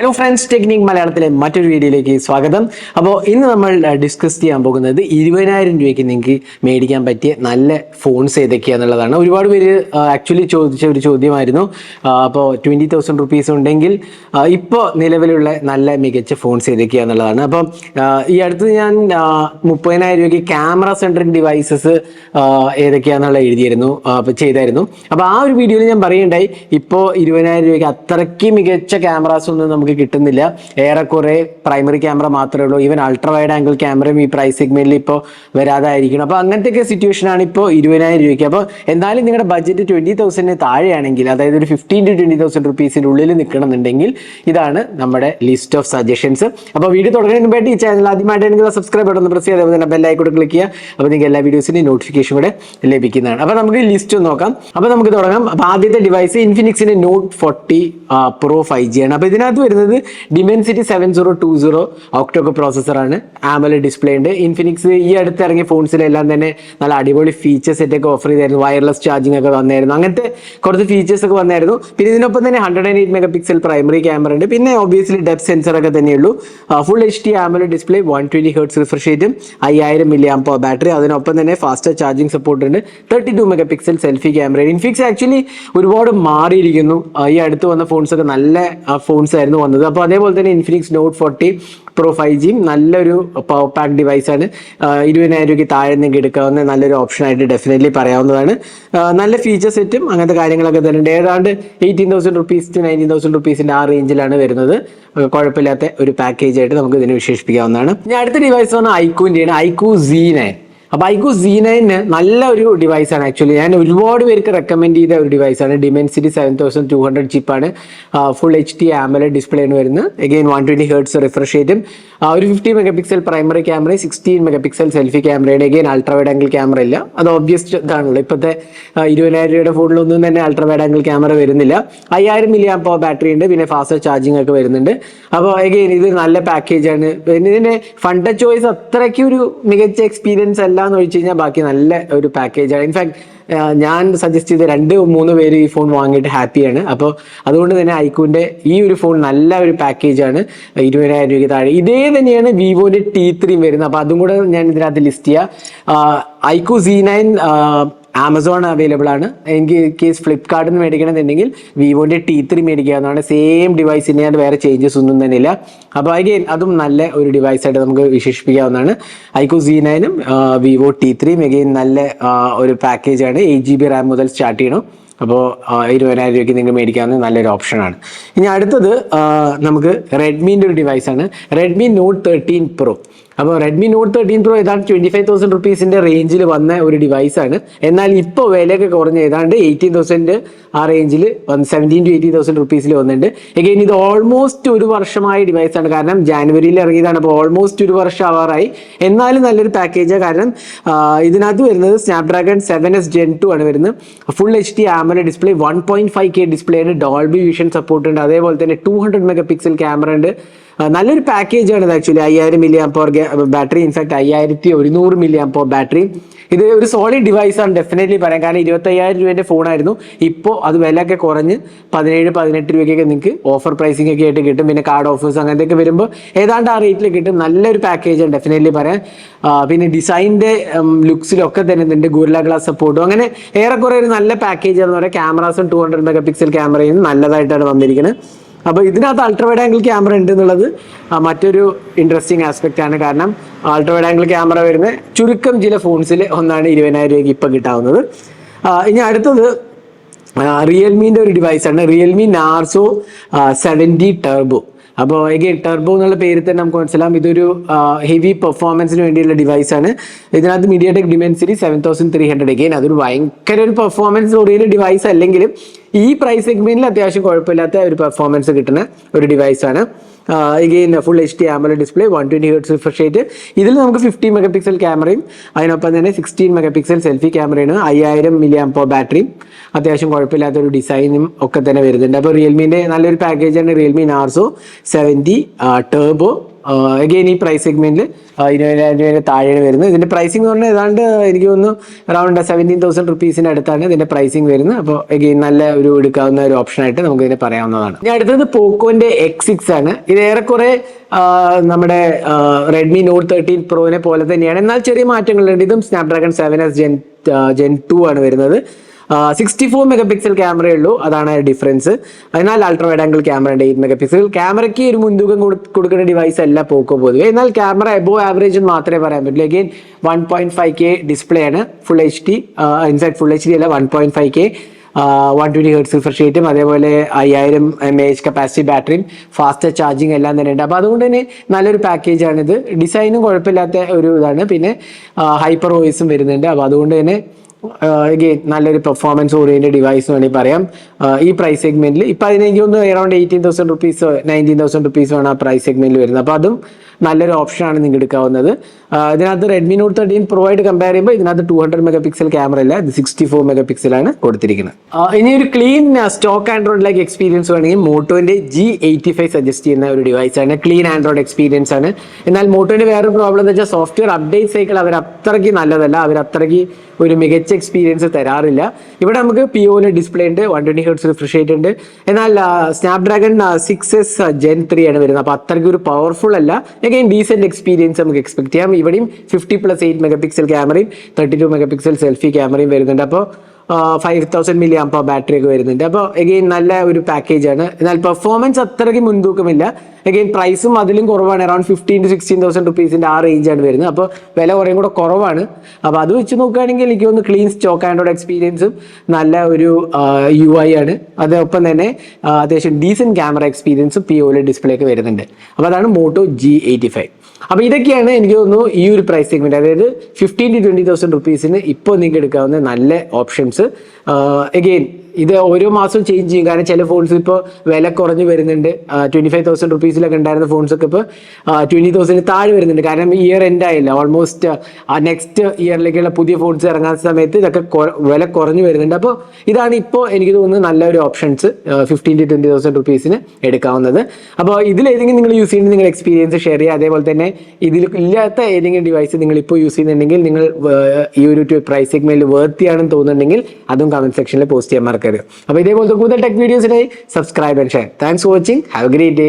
Hello friends technique മലയാളത്തിലെ മറ്റൊരു വീഡിയോയിലേക്ക് സ്വാഗതം. അപ്പോൾ ഇന്ന് നമ്മൾ ഡിസ്കസ് ചെയ്യാൻ പോകുന്നത് ഇരുപതിനായിരം രൂപയ്ക്ക് നിങ്ങൾക്ക് മേടിക്കാൻ പറ്റിയ നല്ല ഫോൺസ് ഏതൊക്കെയാണെന്നുള്ളതാണ് ഒരുപാട് പേര് ആക്ച്വലി ചോദിച്ച ഒരു ചോദ്യമായിരുന്നു. അപ്പോൾ ട്വന്റി തൗസൻഡ് റുപ്പീസ് ഉണ്ടെങ്കിൽ ഇപ്പോൾ നിലവിലുള്ള നല്ല മികച്ച ഫോൺസ് ഏതൊക്കെയാണെന്നുള്ളതാണ് അപ്പം ആ, ഈ അടുത്ത് ഞാൻ മുപ്പതിനായിരം രൂപയ്ക്ക് ക്യാമറ സെൻട്രിക് ഡിവൈസസ് ഏതൊക്കെയാണെന്നുള്ള എഴുതിയിരുന്നു അപ്പോൾ ചെയ്തായിരുന്നു. അപ്പോൾ ആ ഒരു വീഡിയോയിൽ ഞാൻ പറയുണ്ടായി ഇപ്പോൾ ഇരുപതിനായിരം രൂപയ്ക്ക് അത്രയ്ക്ക് മികച്ച ക്യാമറാസ് ഒന്നും നമുക്ക് കിട്ടുന്നില്ല. ഏറെക്കുറെ പ്രൈമറി ക്യാമറ മാത്രമേ ഉള്ളൂ. ഈവൻ അൾട്രാ വൈഡ് ആംഗിൾ ക്യാമറയും ഈ പ്രൈസ് സെഗ്മെന്റിൽ ഇപ്പോൾ വരാതായിരിക്കണം. അപ്പോൾ അങ്ങനത്തെയൊക്കെ സിറ്റുവേഷൻ ആണ് ഇപ്പോൾ ഇരുപതിനായിരം രൂപയ്ക്ക്. അപ്പോൾ എന്തായാലും നിങ്ങളുടെ ബഡ്ജറ്റ് ട്വന്റി തൗസൻഡിന് താഴെയാണെങ്കിൽ അതായത് ഒരു ഫിഫ്റ്റീൻ ടു ട്വന്റി തൗസൻഡ് റുപ്പീസിന്റെ ഉള്ളിൽ നിൽക്കണമെന്നുണ്ടെങ്കിൽ ഇതാണ് നമ്മുടെ ലിസ്റ്റ് ഓഫ് സജഷൻസ് അപ്പോൾ വീഡിയോ തുടങ്ങുന്നതിന് മുമ്പായിട്ട് ഈ ചാനൽ ആദ്യമായിട്ടാണെങ്കിൽ സബ്സ്ക്രൈബ് ബട്ടൺ പ്രസ് ചെയ്ത് തന്നെ ബെല്ലൈക്കോട്ട് ക്ലിക്ക് ചെയ്യുക. അപ്പോൾ നിങ്ങൾക്ക് എല്ലാ വീഡിയോസിന്റെയും നോട്ടിഫിക്കേഷൻ കൂടെ ലഭിക്കുന്നതാണ്. അപ്പോൾ നമുക്ക് ലിസ്റ്റ് നോക്കാം. അപ്പോൾ നമുക്ക് തുടങ്ങാം. അപ്പോൾ ആദ്യത്തെ device ഇൻഫിനിക്സിന്റെ note forty pro five G ആണ്. അപ്പോൾ ഇതിനകത്ത് വരുന്നത് Dimensity seven zero two zero octa core പ്രോസസ്സറാണ് ആമല display ഉണ്ട്. ഇൻഫിനിക്സ് ഈ അടുത്ത് ഇറങ്ങിയ ഫോൺസിലെല്ലാം തന്നെ നല്ല അടിപൊളി ഫീച്ചേഴ്സ് സെറ്റ് ഒക്കെ ഓഫർ ചെയ്തായിരുന്നു വയർലെസ് ചാർജിങ് ഒക്കെ വന്നായിരുന്നു. അങ്ങനത്തെ കുറച്ച് ഫീച്ചേഴ്സ് ഒക്കെ വന്നായിരുന്നു. പിന്നെ ഇതിനൊപ്പം തന്നെ hundred and eight mega pixel primary camera ഉണ്ട്. പിന്നെ ഒബിയസ്ലി ഡെപ് സെൻസർ ഒക്കെ തന്നെയുള്ളൂ. Full H D AMOLED display one twenty hertz refresh ചെയ്തും അയ്യായിരം മില്ലി ആംപോ ബാറ്ററി അതിനൊപ്പം തന്നെ ഫാസ്റ്റർ ചാർജിങ് സപ്പോർട്ട് ഉണ്ട്. Thirty two mega pixel selfie camera Infinix actually ഒരുപാട് മാറിയിരിക്കുന്നു. ഈ അടുത്ത് വന്ന ഫോൺസ് ഒക്കെ നല്ല ഫോൺസ് ആയിരുന്നു വന്നത്. അപ്പോൾ അതേപോലെ തന്നെ Infinix note forty pro five ജിയും നല്ലൊരു പവർ പാക്ക് ഡിവൈസാണ് ഇരുപതിനായിരം രൂപയ്ക്ക് താഴെ നിങ്ങൾക്ക് എടുക്കാവുന്ന നല്ലൊരു ഓപ്ഷൻ ആയിട്ട് ഡെഫിനറ്റ്ലി പറയാവുന്നതാണ്. നല്ല ഫീച്ചർ സെറ്റും അങ്ങനത്തെ കാര്യങ്ങളൊക്കെ തന്നെ ഏതാണ്ട് eighteen thousand rupees to nineteen thousand റുപ്പീസിന്റെ ആ റേഞ്ചിലാണ് വരുന്നത്. കുഴപ്പമില്ലാത്ത ഒരു പാക്കേജ് ആയിട്ട് നമുക്ക് ഇതിനെ വിശേഷിപ്പിക്കാവുന്നതാണ്. ഇനി അടുത്ത ഡിവൈസ് വന്ന ഐക്കൂന്റെയാണ് ഐക്യൂ സി നയൻ അപ്പോൾ ഐക്കു സി നയന് നല്ല ഒരു ഡിവൈസാണ് ആക്ച്വലി ഞാൻ ഒരുപാട് പേർക്ക് റെക്കമെൻഡ് ചെയ്ത ഒരു ഡിവൈസ് ആണ്. Dimensity seven thousand two hundred ചിപ്പാണ് full H D AMOLED display ആണ് വരുന്നത്. Again one twenty hertz refresh റേറ്റും ഒരു fifty mega pixel primary camera sixteen mega pixel selfie ക്യാമറയുടെ again ultra wide angle camera ഇല്ല. അത് ഓബ്വിയസ് ഇതാണല്ലോ ഇപ്പോഴത്തെ ഇരുപതിനായിരം രൂപയുടെ ഫോണിലൊന്നും തന്നെ അൾട്രാ വൈഡ് ആംഗിൾ ക്യാമറ വരുന്നില്ല. അയ്യായിരം മില്ലി ആംപോ ബാറ്ററി ഉണ്ട്. പിന്നെ ഫാസ്റ്റ് ചാർജിംഗ് ഒക്കെ വരുന്നുണ്ട്. അപ്പോൾ എഗെയിൻ ഇത് നല്ല പാക്കേജ് ആണ്. പിന്നെ ഇതിന്റെ ഫണ്ട ചോയ്സ് അത്രയ്ക്ക് ഒരു മികച്ച എക്സ്പീരിയൻസ് അല്ല എന്ന് ഒഴിച്ചു കഴിഞ്ഞാൽ ബാക്കി നല്ല ഒരു പാക്കേജ് ആണ്. ഇൻഫാക്ട് ഞാൻ സജസ്റ്റ് ചെയ്ത രണ്ട് മൂന്ന് പേര് ഈ ഫോൺ വാങ്ങിയിട്ട് ഹാപ്പിയാണ് അപ്പോൾ അതുകൊണ്ട് തന്നെ ഐക്കൂന്റെ ഈ ഒരു ഫോൺ നല്ല ഒരു പാക്കേജ് ആണ്. ഇരുപതിനായിരം രൂപയ്ക്ക് താഴെ. ഇതേ തന്നെയാണ് വിവോന്റെ ടി ത്രീയും വരുന്നത്. അപ്പോൾ അതും കൂടെ ഞാൻ ഇതിനകത്ത് ലിസ്റ്റ് ചെയ്യാം. IQOO C nine Amazon available ആണ്. എനിക്ക് കേസ് ഫ്ലിപ്കാർട്ടിൽ നിന്ന് മേടിക്കണമെന്നുണ്ടെങ്കിൽ വിവോന്റെ ടി ത്രീ മേടിക്കാവുന്നതാണ്. സെയിം ഡിവൈസിന് അത് വേറെ ചേഞ്ചസ് ഒന്നും തന്നെ ഇല്ല അപ്പോൾ അഗെയിൻ അതും നല്ല ഒരു ഡിവൈസ് ആയിട്ട് നമുക്ക് വിശേഷിപ്പിക്കാവുന്നതാണ്. ഐക്കോ സി നയനും വിവോ ടി ത്രീയും അഗെയിൻ നല്ല ഒരു പാക്കേജ് ആണ്. എയ്റ്റ് ജി ബി റാം മുതൽ സ്റ്റാർട്ട് ചെയ്യണം. അപ്പോൾ ഇരുപതിനായിരം രൂപയ്ക്ക് നിങ്ങൾക്ക് മേടിക്കാവുന്ന നല്ലൊരു ഓപ്ഷനാണ്. ഇനി അടുത്തത് ആ, നമുക്ക് റെഡ്മീന്റെ ഒരു ഡിവൈസാണ് റെഡ്മി നോട്ട് തേർട്ടീൻ പ്രോ അപ്പോൾ റെഡ്മി നോട്ട് തേർട്ടീൻ പ്രോ ഏതാണ്ട് ട്വന്റി ഫൈവ് തൗസൻഡ് റുപ്പീസിന്റെ റേഞ്ചിൽ വന്ന ഒരു ഡിവൈസാണ് എന്നാൽ ഇപ്പോൾ വിലയൊക്കെ കുറഞ്ഞ് ഏതാണ്ട് എയ്റ്റീൻ തൗസൻഡ് ആ റേഞ്ചിൽ വന്ന് സെവന്റീൻ ടു എയ്റ്റീൻ തൗസൻഡ് റുപ്പീസിൽ വന്നിട്ടുണ്ട്. എഗെയിൻ ഇത് ഓൾമോസ്റ്റ് ഒരു വർഷമായ ഡിവൈസാണ് കാരണം ജാനുവരിയിൽ ഇറങ്ങിയതാണ്. അപ്പോൾ ഓൾമോസ്റ്റ് ഒരു വർഷം ആവാറായി. എന്നാലും നല്ലൊരു പാക്കേജാണ് കാരണം ആ, ഇതിനകത്ത് വരുന്നത് Snapdragon seven S gen two ആണ് വരുന്നത്. Full H D AMOLED display one point five K display ഉണ്ട് ഡോൾബി വിഷൻ സപ്പോർട്ട് ഉണ്ട്. അതേപോലെ തന്നെ two hundred mega pixel camera ഉണ്ട്. നല്ലൊരു പാക്കേജ് ആണ് ആക്ച്വലി അയ്യായിരം മില്ലി ആംപോർ ബാറ്ററി ഇൻഫാക്ട് അയ്യായിരത്തി ഒരുന്നൂറ് മില്ലി ആംപോർ ബാറ്ററി ഇത് ഒരു സോളിഡ് ഡിവൈസ് ആണ് ഡെഫിനറ്റ്ലി പറയാം. കാരണം ഇരുപത്തയ്യായിരം രൂപേന്റെ ഫോണായിരുന്നു ഇപ്പോൾ അത് വിലയൊക്കെ കുറഞ്ഞ് പതിനേഴ് പതിനെട്ട് രൂപയ്ക്കൊക്കെ നിങ്ങൾക്ക് ഓഫർ പ്രൈസിംഗ് ഒക്കെ ആയിട്ട് കിട്ടും. പിന്നെ കാർഡ് ഓഫേഴ്സ് അങ്ങനത്തെയൊക്കെ വരുമ്പോൾ ഏതാണ്ട് ആ റേറ്റിൽ കിട്ടും. നല്ലൊരു പാക്കേജ് ആണ് ഡെഫിനറ്റ്ലി പറയാം. പിന്നെ ഡിസൈനിന്റെ ലുക്സിലൊക്കെ തന്നെ ഉണ്ട് ഗുരുല ഗ്ലാസ് സപ്പോർട്ടും അങ്ങനെ ഏറെക്കുറെ ഒരു നല്ല പാക്കേജ് ആണെന്ന് പറയാം. ക്യാമറാസും ടു ഹൺഡ്രഡ് മെഗാ പിക്സൽ ക്യാമറയും നല്ലതായിട്ടാണ് വന്നിരിക്കുന്നത് അപ്പോൾ ഇതിനകത്ത് അൾട്രവൈഡ് ആംഗിൾ ക്യാമറ ഉണ്ട് എന്നുള്ളത് മറ്റൊരു ഇൻട്രസ്റ്റിംഗ് ആസ്പെക്റ്റ് ആണ്. കാരണം അൾട്രവൈഡ് ആംഗിൾ ക്യാമറ വരുന്ന ചുരുക്കം ചില ഫോൺസിൽ ഒന്നാണ് ഇരുപതിനായിരം രൂപയ്ക്ക് ഇപ്പം കിട്ടാവുന്നത്. ഇനി അടുത്തത് റിയൽമീന്റെ ഒരു ഡിവൈസാണ് റിയൽമി നാർസോ സെവന്റി ടെർബോ അപ്പോൾ എഗെയിൻ ടെർബോ എന്നുള്ള പേര് തന്നെ നമുക്ക് മനസ്സിലാവും ഇതൊരു ഹെവി പെർഫോമൻസിന് വേണ്ടിയുള്ള ഡിവൈസാണ് ഇതിനകത്ത് MediaTek dimensity seven thousand three hundred again അതൊരു ഭയങ്കര ഒരു പെർഫോമൻസ് ഓറിയൽ ഡിവൈസ് അല്ലെങ്കിലും ഈ പ്രൈസ് സെഗ്മെന്റിൽ അത്യാവശ്യം കുഴപ്പമില്ലാത്ത ഒരു പെർഫോമൻസ് കിട്ടുന്ന ഒരു ഡിവൈസാണ് again full H D AMOLED display one twenty hertz refresh rate ഇതിൽ നമുക്ക് ഫിഫ്റ്റി മെഗാ പിക്സൽ ക്യാമറയും അതിനൊപ്പം തന്നെ സിക്സ്റ്റീൻ മെഗാ പിക്സൽ സെൽഫി ക്യാമറയാണ് അയ്യായിരം മില്ലി ആംപോ ബാറ്ററിയും അത്യാവശ്യം കുഴപ്പമില്ലാത്ത ഒരു ഡിസൈനും ഒക്കെ തന്നെ വരുന്നുണ്ട്. അപ്പോൾ റിയൽമീന്റെ നല്ലൊരു പാക്കേജാണ് Realme Narzo seventy turbo again ഈ പ്രൈസ് സെഗ്മെന്റിൽ ഇരുപതിനായിരം രൂപയുടെ താഴെയാണ് വരുന്നു ഇതിന്റെ പ്രൈസിംഗ് എന്ന് പറഞ്ഞാൽ ഏതാണ്ട് എനിക്ക് തോന്നുന്നു അറൗണ്ട് സെവന്റീൻ തൗസൻഡ് റുപ്പീസിന് അടുത്താണ് ഇതിന്റെ പ്രൈസിംഗ് വരുന്നത്. അപ്പോൾ അഗെയിൻ നല്ല ഒരു എടുക്കാവുന്ന ഒരു ഓപ്ഷൻ ആയിട്ട് നമുക്ക് ഇതിനെ പറയാവുന്നതാണ്. ഇനി അടുത്തത് പോക്കോന്റെ എക്സ് സിക്സ് ആണ്. ഇത് ഏറെക്കുറെ നമ്മുടെ റെഡ്മി നോട്ട് തേർട്ടീൻ പ്രോനെ പോലെ തന്നെയാണ്. എന്നാൽ ചെറിയ മാറ്റങ്ങളുണ്ട്. ഇതും Snapdragon seven S gen gen two ആണ് വരുന്നത്. സിക്സ്റ്റി ഫോർ മെഗാ പിക്സൽ ക്യാമറയേ ഉള്ളൂ. അതാണ് ഡിഫറൻസ് അതിനാൽ അൾട്രാ വൈഡ് ആംഗിൾ ക്യാമറ ഉണ്ട് എയ്റ്റ് മെഗാ പിക്സൽ ക്യാമറയ്ക്ക് ഒരു മുൻതൂക്കം കൊടുക്കുന്ന ഡിവൈസ് അല്ല പോക്കോ പൊതുവെ എന്നാൽ ക്യാമറ എബോ ആവറേജ് എന്ന് മാത്രമേ പറയാൻ പറ്റുള്ളൂ. Again one point five K display ആണ്. Full H D inside full H D അല്ല one point five K one twenty hertz refresh റേറ്റും അതേപോലെ അയ്യായിരം എം എച്ച് കപ്പാസിറ്റി ബാറ്ററിയും ഫാസ്റ്റ് ചാർജിങ് എല്ലാം തന്നെ ഉണ്ട്. അപ്പോൾ അതുകൊണ്ട് തന്നെ നല്ലൊരു പാക്കേജ് ഇത് ഡിസൈനും കുഴപ്പമില്ലാത്ത ഒരു ഇതാണ്. പിന്നെ ഹൈപ്പർ വോയിസും വരുന്നുണ്ട്. അപ്പോൾ അതുകൊണ്ട് തന്നെ അഗെയിൻ നല്ലൊരു പെർഫോമൻസ് ഓറിയന്റഡ് ഡിവൈസ് വേണമെങ്കിൽ പറയാം. ഈ പ്രൈസ് സെഗ്മെന്റിൽ ഇപ്പം അതിനെനിക്ക് ഒന്ന് around eighteen thousand rupees nineteen thousand rupees ആണ് ആ പ്രൈസ് സെഗ്മെന്റിൽ വരുന്നത്. അപ്പോൾ അതും നല്ലൊരു ഓപ്ഷനാണ് നിങ്ങൾക്ക് എടുക്കാവുന്നത്. ഇതിനകത്ത് റെഡ്മി നോട്ട് തേർട്ടീൻ പ്രോ ആയിട്ട് കമ്പയർ ചെയ്യുമ്പോൾ ഇതിനകത്ത് two hundred mega pixel camera ഇല്ല. ഇത് സിക്സ്റ്റി ഫോർ മെഗാ പിക്സലാണ് കൊടുത്തിരിക്കുന്നത് ഇനി ഒരു clean stock Android like experience വേണമെങ്കിൽ മോട്ടോന്റെ ജി എയ്റ്റി ഫൈവ് സജസ്റ്റ് ചെയ്യുന്ന ഒരു ഡിവൈസ് ആണ്. ക്ലീൻ ആൻഡ്രോയിഡ് എക്സ്പീരിയൻസ് ആണ്. എന്നാൽ മോട്ടോന്റെ വേറൊരു പ്രോബ്ലം എന്ന് വെച്ചാൽ സോഫ്റ്റ്വെയർ അപ്ഡേറ്റ് സൈക്കിൾ അവർ അത്രയ്ക്ക് നല്ലതല്ല. അവർ അത്രയ്ക്ക് ഒരു മികച്ച എക്സ്പീരിയൻസ് തരാറില്ല. ഇവിടെ നമുക്ക് പി ഒന് ഡിസ്പ്ലേ ഉണ്ട്. One twenty hertz refresh rate ഉണ്ട്. എന്നാൽ Snapdragon six S gen three ആണ് വരുന്നത്. അപ്പോൾ അത്രയ്ക്ക് ഒരു പവർഫുൾ അല്ല. അഗൈൻ ഡീസെന്റ് എക്സ്പീരിയൻസ് നമുക്ക് എക്സ്പെക്ട് ചെയ്യാം. ഇവിടെയും fifty plus eight mega pixel ക്യാമറയും thirty two mega pixel selfie ക്യാമറയും വരുന്നുണ്ട്. അപ്പോൾ five thousand milli amp battery ഒക്കെ വരുന്നുണ്ട്. അപ്പോൾ എഗെയിൻ നല്ല ഒരു പാക്കേജ് ആണ്. എന്നാൽ പെർഫോമൻസ് അത്രയ്ക്ക് മുൻതൂക്കമില്ല. എഗെയിൻ പ്രൈസും അതിലും കുറവാണ്. Around fifteen to sixteen thousand റുപ്പീസിന്റെ ആ റേഞ്ചാണ് വരുന്നത്. അപ്പോൾ വില കുറേ കൂടെ കുറവാണ്. അപ്പോൾ അത് വെച്ച് നോക്കുകയാണെങ്കിൽ എനിക്ക് ഒന്ന് ക്ലീൻ സ്റ്റോക്ക് ആൻഡ്രോയിഡ് എക്സ്പീരിയൻസും നല്ല ഒരു യു ഐ ആണ്. അതോടൊപ്പം തന്നെ അത്യാവശ്യം ഡീസന്റ് ക്യാമറ എക്സ്പീരിയൻസും പി ഒ ഡിസ്പ്ലേ ഒക്കെ വരുന്നുണ്ട്. അപ്പോൾ അതാണ് മോട്ടോ ജി എയ്റ്റി ഫൈവ് അപ്പോൾ ഇതൊക്കെയാണ് എനിക്ക് തോന്നുന്നു ഈ ഒരു പ്രൈസ് സെഗ്മെന്റ് അതായത് ഫിഫ്റ്റീൻ ടു ട്വന്റി തൗസൻഡ് റുപ്പീസിന് ഇപ്പോൾ നിങ്ങൾക്ക് എടുക്കാവുന്ന നല്ല ഓപ്ഷൻസ് എഗെയിൻ ഇത് ഓരോ മാസവും ചേഞ്ച് ചെയ്യും. കാരണം ചില ഫോൺസ് ഇപ്പോൾ വില കുറഞ്ഞ് വരുന്നുണ്ട്. ട്വന്റി ഫൈവ് തൗസൻഡ് റുപ്പീസിലൊക്കെ ഉണ്ടായിരുന്ന ഫോൺസ് ഒക്കെ ഇപ്പോൾ ട്വന്റി തൗസൻഡ് താഴെ വരുന്നുണ്ട്. കാരണം ഇയർ എൻഡ് ആയില്ല. ഓൾമോസ്റ്റ് നെക്സ്റ്റ് ഇയറിലേക്കുള്ള പുതിയ ഫോൺസ് ഇറങ്ങാൻ സമയത്ത് ഇതൊക്കെ വില കുറഞ്ഞ് വരുന്നുണ്ട്. അപ്പോൾ ഇതാണ് ഇപ്പോൾ എനിക്ക് തോന്നുന്നത് നല്ലൊരു options fifteen to twenty thousand റുപ്പീസിന് എടുക്കാവുന്നത്. അപ്പോൾ ഇതിൽ ഏതെങ്കിലും നിങ്ങൾ യൂസ് ചെയ്യുന്ന നിങ്ങളുടെ എക്സ്പീരിയൻസ് ഷെയർ ചെയ്യുക. അതേപോലെ തന്നെ ഇതിൽ ഇല്ലാത്ത ഏതെങ്കിലും ഡിവൈസ് നിങ്ങൾ ഇപ്പോൾ യൂസ് ചെയ്യുന്നുണ്ടെങ്കിൽ നിങ്ങൾ ഈ ഒരു പ്രൈസ് സെഗ്മെന്റിൽ വേർത്തിയാണെന്ന് തോന്നുന്നുണ്ടെങ്കിൽ അതും കമന്റ് സെക്ഷനിൽ പോസ്റ്റ് ചെയ്യാൻ മറക്കരുത് അപ്പോൾ ഇതേപോലത്തെ കൂടുതൽ tech വീഡിയോസിനായി subscribe and share thanks for watching have a great day